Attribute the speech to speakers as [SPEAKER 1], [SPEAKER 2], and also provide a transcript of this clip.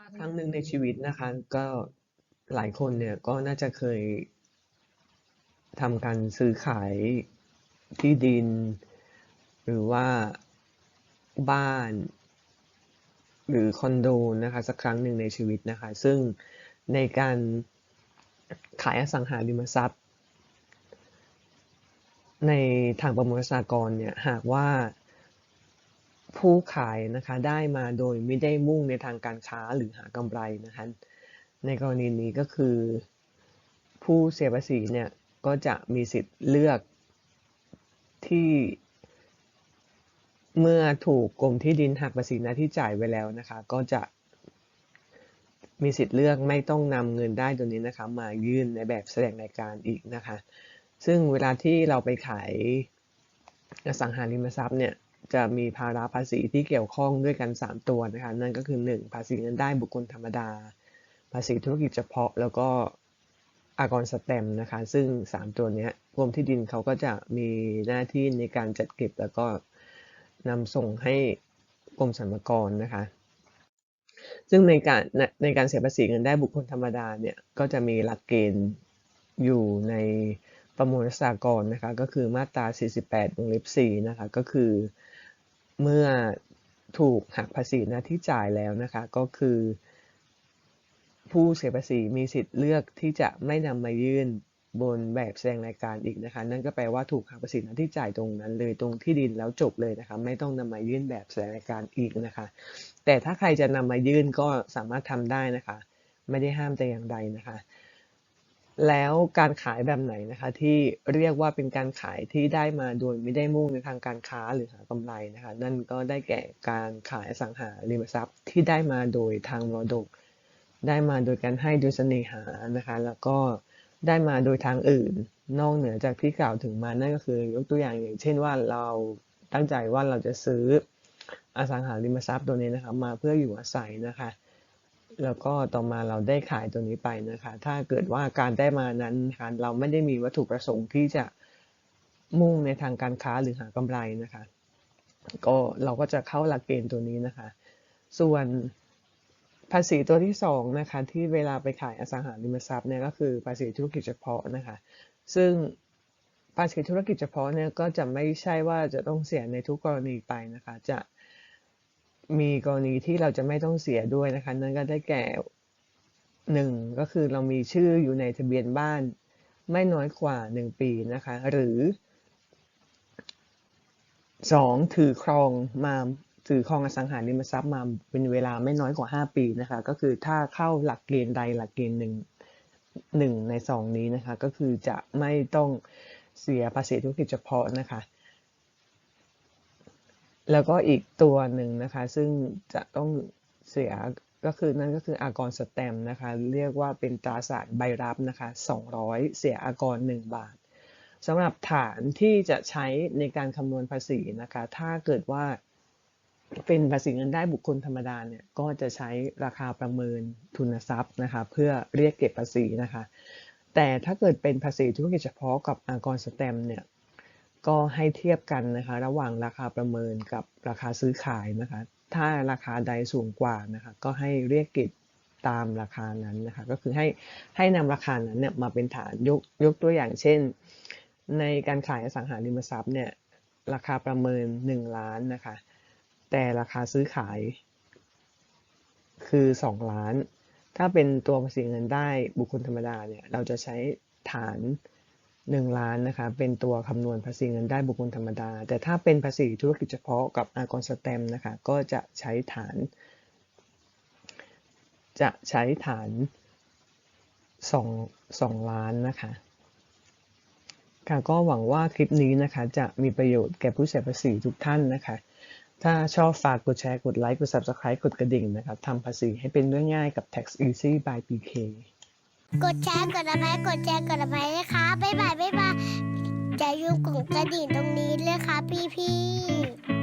[SPEAKER 1] ว่าครั้งหนึ่งในชีวิตนะคะ ก็หลายคนเนี่ยก็น่าจะเคยทำการซื้อขายที่ดิน หรือว่าบ้าน หรือคอนโดนะคะสักครั้งหนึ่งในชีวิตนะคะ ซึ่งในการขายอสังหาริมทรัพย์ ในทางประมวลสากรเนี่ยหากว่า ผู้ขายนะคะได้มาโดยไม่ได้มุ่งในทางการค้าหรือหากำไรนะคะในกรณีนี้ก็คือ ผู้เสียภาษีเนี่ยก็จะมีสิทธิ์เลือกที่เมื่อถูกกรมที่ดินหักภาษีหน้าที่จ่ายไว้แล้วนะคะ ก็จะมีสิทธิ์เลือกไม่ต้องนำเงินได้ตัวนี้นะคะ มายื่นในแบบแสดงรายการอีกนะคะ ซึ่งเวลาที่เราไปขายอสังหาริมทรัพย์เนี่ย จะมีภาระภาษีที่เกี่ยวข้องด้วยกัน 3 ตัวนะคะนั่นก็คือ 1 ภาษีเงินได้บุคคลธรรมดา ภาษีธุรกิจเฉพาะ แล้วก็อากรสแตมนะคะ ซึ่ง 3 ตัวนี้กรมที่ดินเขาก็จะมีหน้าที่ในการจัดเก็บ แล้วก็นำส่งให้กรมสรรพากรนะคะ ซึ่งในการในการเสียภาษีเงินได้บุคคลธรรมดาเนี่ยก็จะมีหลักเกณฑ์อยู่ในประมวลรัษฎากรนะคะก็คือมาตรา 48วงเล็บ4นะคะก็คือ เมื่อถูกหักภาษีหน้าที่จ่ายแล้วนะคะก็คือ ผู้เสียภาษีมีสิทธิ์เลือกที่จะไม่นำมายื่นบนแบบแสดงรายการอีกนะคะ นั่นก็แปลว่าถูกหักภาษีหน้าที่จ่ายตรงนั้น เลยตรงที่ดินแล้วจบเลยนะคะ ไม่ต้องนำมายื่นแบบแสดงรายการอีกนะคะ แต่ถ้าใครจะนำมายื่นก็สามารถทำได้นะคะ ไม่ได้ห้ามแต่อย่างใดนะคะ แล้วการขายแบบไหนนะคะ ที่เรียกว่าเป็นการขายที่ได้มาโดยไม่ได้มุ่งในทางการค้าหรือหากำไรนะคะ นั่นก็ได้แก่การขายสังหาริมทรัพย์ที่ได้มาโดยทางมรดก ได้มาโดยการให้โดยเสน่หานะคะ แล้วก็ได้มาโดยทางอื่น นอกเหนือจากที่กล่าวถึงมานั่นก็คือยกตัวอย่างอย่าง เช่นว่าเราตั้งใจว่าเราจะซื้ออสังหาริมทรัพย์ตัวนี้นะคะ มาเพื่ออยู่อาศัยนะคะ แล้วก็ต่อมาเราได้ขายตัวนี้ไปนะคะ ถ้าเกิดว่าการได้มานั้นนะคะเราไม่ได้มีวัตถุประสงค์ที่จะมุ่งในทางการค้าหรือหากำไรนะคะ ก็เราก็จะเข้าหลักเกณฑ์ตัวนี้นะคะ ส่วนภาษีตัวที่สองนะคะที่เวลาไปขายอสังหาริมทรัพย์เนี่ยก็คือภาษีธุรกิจเฉพาะนะคะ ซึ่งภาษีธุรกิจเฉพาะเนี่ยก็จะไม่ใช่ว่าจะต้องเสียในทุกกรณีไปนะคะ จะ มีกรณีที่เราจะไม่ต้องเสียด้วยนะคะนั่นก็ได้แก่หนึ่งก็คือเรามีชื่ออยู่ในทะเบียนบ้าน ไม่น้อยกว่า 1 ปีนะคะหรือสองถือครองมาถือครองอสังหาริมทรัพย์มาเป็นเวลาไม่น้อยกว่า 5 ปีนะคะก็คือถ้าเข้าหลักเกณฑ์ใดหลักเกณฑ์หนึ่งหนึ่งในสองนี้นะคะก็คือจะไม่ต้องเสียภาษีธุรกิจเฉพาะนะคะ แล้วก็อีกตัวหนึ่งนะคะ ซึ่งจะต้องเสียก็คือนั่นก็คืออากรสแตมนะคะ เรียกว่าเป็นตราสารใบรับนะคะ 200 เสียอากร 1 บาทสำหรับฐานที่จะใช้ในการคำนวณภาษีนะคะ ถ้าเกิดว่าเป็นภาษีเงินได้บุคคลธรรมดาเนี่ยก็จะใช้ราคาประเมินทุนทรัพย์นะคะ เพื่อเรียกเก็บภาษีนะคะ แต่ถ้าเกิดเป็นภาษีธุรกิจเฉพาะกับอากรสแตมเนี่ย ก็ให้เทียบกันนะคะระหว่างราคาประเมินกับราคาซื้อขายนะคะ ถ้าราคาใดสูงกว่านะคะก็ให้เรียกเก็บตามราคานั้นนะคะก็คือให้ให้นำราคานั้นเนี่ยมาเป็นฐานยกยกตัวอย่างเช่น ในการขายอสังหาริมทรัพย์เนี่ยราคาประเมิน 1 ล้านนะคะแต่ราคาซื้อขาย คือ 2 ล้าน ถ้าเป็นตัวภาษีเงินได้บุคคลธรรมดาเนี่ยเราจะใช้ฐาน 1 ล้านนะคะเป็นตัวคำนวณภาษีเงินได้บุคคลธรรมดา แต่ถ้าเป็นภาษีธุรกิจเฉพาะกับอากรสแตมนะคะก็จะใช้ฐาน จะใช้ฐาน2 2ล้านนะคะค่ะก็หวังว่าคลิปนี้นะคะจะมีประโยชน์แก่ผู้เสียภาษีทุกท่านนะคะ ถ้าชอบฝากกดแชร์ กดไลค์ กด Subscribe กดกระดิ่งนะครับทำภาษีให้เป็นเรื่องง่ายกับ Tax Easy by PK
[SPEAKER 2] กดแชร์กดอะไรกดแชร์กดอะไรนะคะบ๊ายบายบ๊ายบายอย่าลืมกดกระดิ่งตรงนี้เลยค่ะพี่พี่